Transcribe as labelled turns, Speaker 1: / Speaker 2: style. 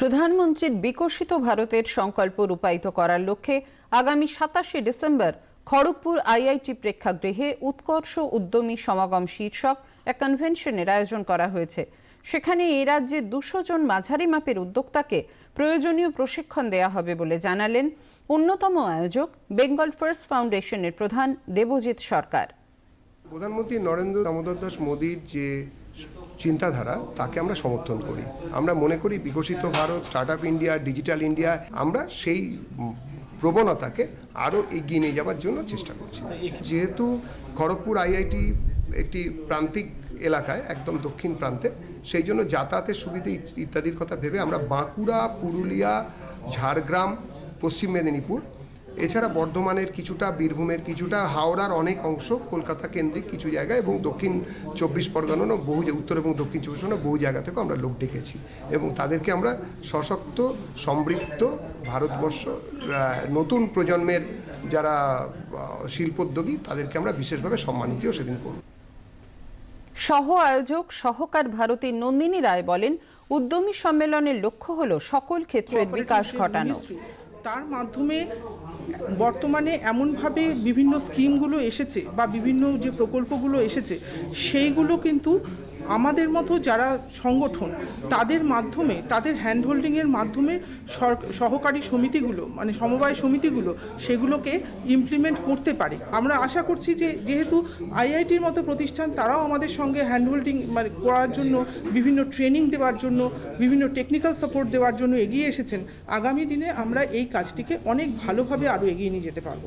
Speaker 1: প্রধানমন্ত্রীর বিকশিত ভারতের সংকল্প রূপায়িত করার লক্ষ্যে আগামী সাতাশে ডিসেম্বর খড়গপুর আইআইটি প্রেক্ষাগৃহে উৎকর্ষ উদ্যমী সমাগম শীর্ষক এক কনভেনশনের আয়োজন করা হয়েছে। সেখানে এই রাজ্যে দুশো জন মাঝারি মাপের উদ্যোক্তাকে প্রয়োজনীয় প্রশিক্ষণ দেয়া হবে বলে জানালেন অন্যতম আয়োজক বেঙ্গল ফার্স্ট ফাউন্ডেশনের প্রধান দেবজিৎ সরকার।
Speaker 2: প্রধানমন্ত্রী নরেন্দ্র দামোদর দাস মোদীর যে চিন্তাধারা তাকে আমরা সমর্থন করি। আমরা মনে করি Viksit Bharat start up India, digital India, আমরা সেই প্রবণতাকে আরও এগিয়ে নিয়ে যাওয়ার জন্য চেষ্টা করছি। যেহেতু খড়গপুর আইআইটি একটি প্রান্তিক এলাকায়, একদম দক্ষিণ প্রান্তে, সেই জন্য যাতায়াতের সুবিধে ইত্যাদির কথা ভেবে আমরা বাঁকুড়া, পুরুলিয়া, ঝাড়গ্রাম, পশ্চিম মেদিনীপুর এছাড়া বর্ধমানের কিছুটা বীরভূমের কিছুটা হাওড়ার অনেক অংশ কলকাতা কেন্দ্রিক কিছু জায়গা এবং দক্ষিণ চব্বিশ পরগনারও বহু উত্তর এবং দক্ষিণ চব্বিশ পরগনা বহু জায়গা থেকেও আমরা লোক ডেকেছি এবং তাদেরকে আমরা সশক্ত সমৃদ্ধ ভারতবর্ষ নতুন প্রজন্মের যারা শিল্পোদ্যোগী তাদেরকে আমরা বিশেষভাবে সম্মানিতও সেদিন করব।
Speaker 1: সহ আয়োজক সহকার ভারতী নন্দিনী রায় বলেন উদ্যমী সম্মেলনের লক্ষ্য হল সকল ক্ষেত্রের বিকাশ ঘটানো।
Speaker 3: তার মাধ্যমে বর্তমানে এমনভাবে বিভিন্ন স্কিমগুলো এসেছে বা বিভিন্ন যে প্রকল্পগুলো এসেছে, সেইগুলো কিন্তু আমাদের মতো যারা সংগঠন, তাদের মাধ্যমে, তাদের হ্যান্ডহোল্ডিংয়ের মাধ্যমে সহকারী সমিতিগুলো মানে সমবায় সমিতিগুলো, সেগুলোকে ইমপ্লিমেন্ট করতে পারে। আমরা আশা করছি যে, যেহেতু আইআইটির মতো প্রতিষ্ঠান, তারাও আমাদের সঙ্গে হ্যান্ডহোল্ডিং মানে করার জন্য, বিভিন্ন ট্রেনিং দেওয়ার জন্য, বিভিন্ন টেকনিক্যাল সাপোর্ট দেওয়ার জন্য এগিয়ে এসেছেন। আগামী দিনে আমরা এই কাজটিকে অনেক ভালোভাবে আরও এগিয়ে নিয়ে যেতে পারব।